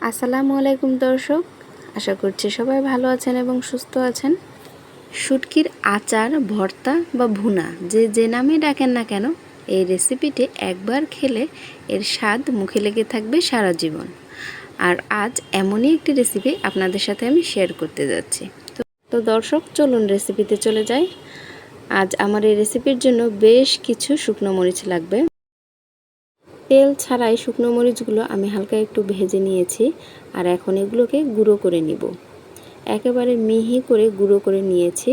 আসসালামু আলাইকুম দর্শক, আশা করছি সবাই ভালো আছেন এবং সুস্থ আছেন। শুটকির আচার, ভর্তা বা ভুনা, যে যে নামে ডাকেন না কেন, এই রেসিপিটি একবার খেলে এর স্বাদ মুখে লেগে থাকবে সারা জীবন। আর আজ এমনই একটি রেসিপি আপনাদের সাথে আমি শেয়ার করতে যাচ্ছি। তো দর্শক, চলুন রেসিপিতে চলে যাই। আজ আমার এই রেসিপির জন্য বেশ কিছু শুকনো মরিচ লাগবে। তেল ছাড়াই শুকনো মরিচগুলো আমি হালকা একটু ভেজে নিয়েছি আর এখন এগুলোকে গুঁড়ো করে নিব। একেবারে মিহি করে গুঁড়ো করে নিয়েছি।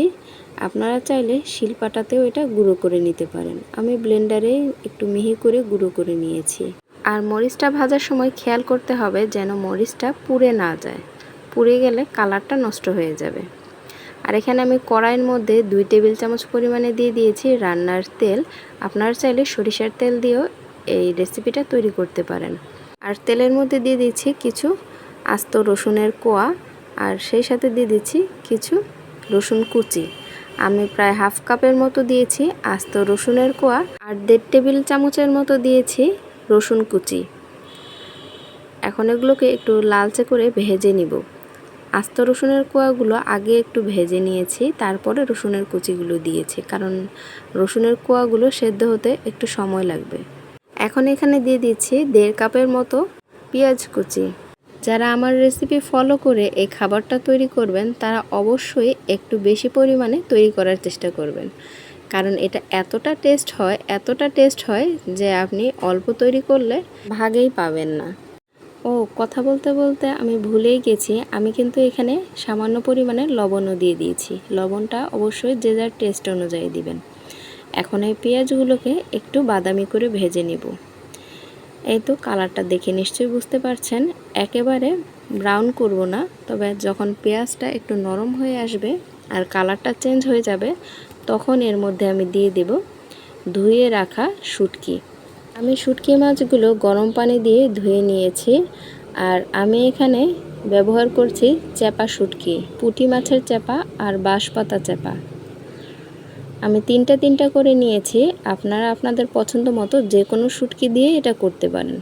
আপনারা চাইলে শিলপাটাতেও এটা গুঁড়ো করে নিতে পারেন। আমি ব্লেন্ডারে একটু মিহি করে গুঁড়ো করে নিয়েছি। আর মরিচটা ভাজার সময় খেয়াল করতে হবে যেন মরিচটা পুড়ে না যায়। পুড়ে গেলে কালারটা নষ্ট হয়ে যাবে। আর এখানে আমি কড়াইয়ের মধ্যে দুই টেবিল চামচ পরিমাণে দিয়ে দিয়েছি রান্নার তেল। আপনারা চাইলে সরিষার তেল দিয়েও এই রেসিপিটা তৈরি করতে পারেন। আর তেলের মধ্যে দিয়ে দিচ্ছি কিছু আস্ত রসুনের কোয়া, আর সেই সাথে দিয়ে দিচ্ছি কিছু রসুন কুচি। আমি প্রায় হাফ কাপের মতো দিয়েছি আস্ত রসুনের কোয়া, আর দেড় টেবিল চামচের মতো দিয়েছি রসুন কুচি। এখন এগুলোকে একটু লালচে করে ভেজে নিব। আস্ত রসুনের কোয়াগুলো আগে একটু ভেজে নিয়েছি, তারপরে রসুনের কুচিগুলো দিয়েছি, কারণ রসুনের কোয়াগুলো সেদ্ধ হতে একটু সময় লাগবে। এখন এখানে দিয়ে দিচ্ছি দেড় কাপের মতো পেঁয়াজ কুচি। যারা আমার রেসিপি ফলো করে এই খাবারটা তৈরি করবেন, তারা অবশ্যই একটু বেশি পরিমাণে তৈরি করার চেষ্টা করবেন। কারণ এটা এতটা টেস্ট হয়, এতটা টেস্ট হয় যে আপনি অল্প তৈরি করলে ভাগেই পাবেন না। ও, কথা বলতে বলতে আমি ভুলেই গেছি, আমি কিন্তু এখানে সামান্য পরিমাণে লবণও দিয়ে দিয়েছি। লবণটা অবশ্যই যে যার টেস্ট অনুযায়ী দিবেন। এখন এই পেঁয়াজগুলোকে একটু বাদামি করে ভেজে নিব। এই তো কালারটা দেখে নিশ্চয়ই বুঝতে পারছেন। একেবারে ব্রাউন করব না, তবে যখন পেঁয়াজটা একটু নরম হয়ে আসবে আর কালারটা চেঞ্জ হয়ে যাবে, তখন এর মধ্যে আমি দিয়ে দেব ধুয়ে রাখা শুটকি। আমি শুটকি মাছগুলো গরম পানি দিয়ে ধুয়ে নিয়েছি আর আমি এখানে ব্যবহার করছি চেপা শুটকি, পুঁটি মাছের চেপা আর বাঁশপাতা চেপা আমি তিনটা তিনটা করে নিয়েছি। আপনারা আপনাদের পছন্দ মতো যে কোনো শুটকি দিয়ে এটা করতে পারেন।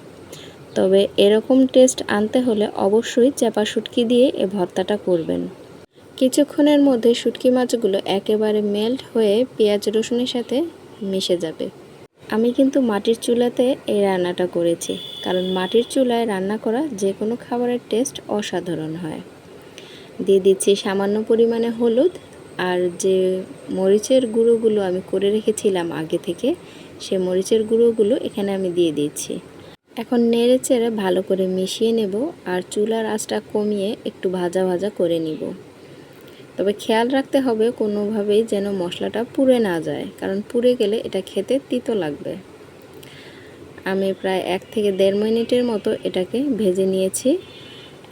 তবে এরকম টেস্ট আনতে হলে অবশ্যই চাপা শুটকি দিয়ে এ ভর্তাটা করবেন। কিছুক্ষণের মধ্যে শুটকি মাছগুলো একেবারে মেল্ট হয়ে পেঁয়াজ রসুনের সাথে মিশে যাবে। আমি কিন্তু মাটির চুলাতে এই রান্নাটা করেছি, কারণ মাটির চুলায় রান্না করা যে কোনো খাবারের টেস্ট অসাধারণ হয়। দিয়ে দিচ্ছি সামান্য পরিমাণে হলুদ যে মরিচের গুঁড়োগুলো আমি করে রেখেছিলাম আগে থেকে, সে মরিচের গুঁড়োগুলো এখানে আমি দিয়ে দিচ্ছি এখন নেড়ে চেড়ে ভালো করে মিশিয়ে নেব আর চুলার আঁচটা কমিয়ে একটু ভাজা ভাজা করে নিব। তবে খেয়াল রাখতে হবে কোনোভাবেই যেন মশলাটা পুড়ে না যায়, কারণ পুড়ে গেলে এটা খেতে তিতো লাগবে। আমি প্রায় এক থেকে দেড় মিনিটের মতো এটাকে ভেজে নিয়েছি।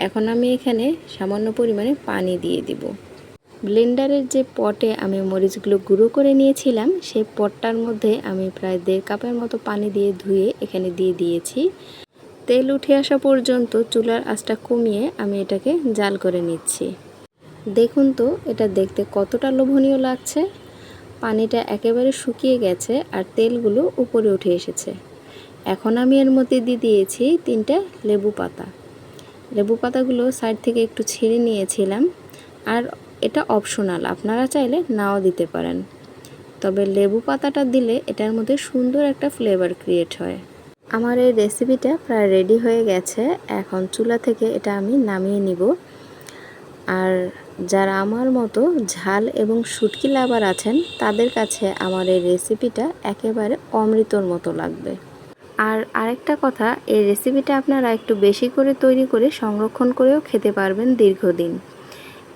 এখন আমি এখানে সামান্য পরিমাণে পানি দিয়ে দিব। ব্লেন্ডারের যে পটে আমি মরিচগুলো গুঁড়ো করে নিয়েছিলাম, সেই পটটার মধ্যে আমি প্রায় দেড় কাপের মতো পানি দিয়ে ধুয়ে এখানে দিয়ে দিয়েছি। তেল উঠে আসা পর্যন্ত চুলার আঁচটা কমিয়ে আমি এটাকে জাল করে নিচ্ছি। দেখুন তো, এটা দেখতে কতটা লোভনীয় লাগছে। পানিটা একেবারে শুকিয়ে গেছে আর তেলগুলো উপরে উঠে এসেছে। এখন আমি এর মধ্যে দিয়ে দিয়েছি তিনটা লেবু পাতা। লেবু পাতাগুলো সাইড থেকে একটু ছিঁড়ে নিয়েছিলাম আর এটা অপশনাল আপনারা চাইলে নাও দিতে পারেন। তবে লেবু পাতাটা দিলে এটার মধ্যে সুন্দর একটা ফ্লেভার ক্রিয়েট হয়। আমার এই রেসিপিটা প্রায় রেডি হয়ে গেছে। এখন চুলা থেকে এটা আমি নামিয়ে নিব। আর যারা আমার মতো ঝাল এবং শুটকি লাভার আছেন, তাদের কাছে আমার এই রেসিপিটা একেবারে অমৃতর মতো লাগবে। আর আরেকটা কথা, এই রেসিপিটা আপনারা একটু বেশি করে তৈরি করে সংরক্ষণ করেও খেতে পারবেন দীর্ঘদিন।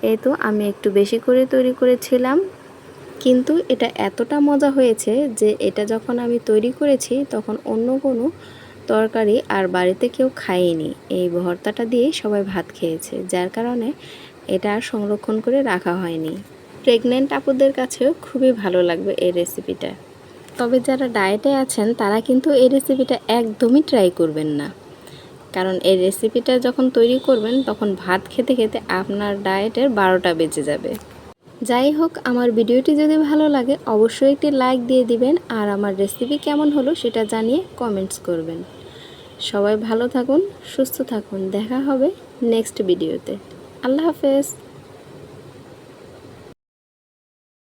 এই তো আমি একটু বেশি করে তৈরি করেছিলাম। কিন্তু এটা এতটা মজা হয়েছে যে এটা যখন আমি তৈরি করেছি, তখন অন্য কোনো তরকারি আর বাড়িতে কেউ খায়নি। এই ভর্তাটা দিয়েই সবাই ভাত খেয়েছে, যার কারণে এটা আর সংরক্ষণ করে রাখা হয়নি। প্রেগনেন্ট আপুদের কাছেও খুবই ভালো লাগবে এই রেসিপিটা তবে যারা ডায়েটে আছেন, তারা কিন্তু এই রেসিপিটা একদমই ট্রাই করবেন না। কারণ এই রেসিপিটা যখন তৈরি করবেন, তখন ভাত খেতে খেতে আপনার ডায়েটের বারোটা বেঁচে যাবে। যাই হোক, আমার ভিডিওটি যদি ভালো লাগে, অবশ্যই একটি লাইক দিয়ে দিবেন, আর আমার রেসিপি কেমন হলো সেটা জানিয়ে কমেন্টস করবেন। সবাই ভালো থাকুন, সুস্থ থাকুন, দেখা হবে নেক্সট ভিডিওতে আল্লাহ হাফেজ।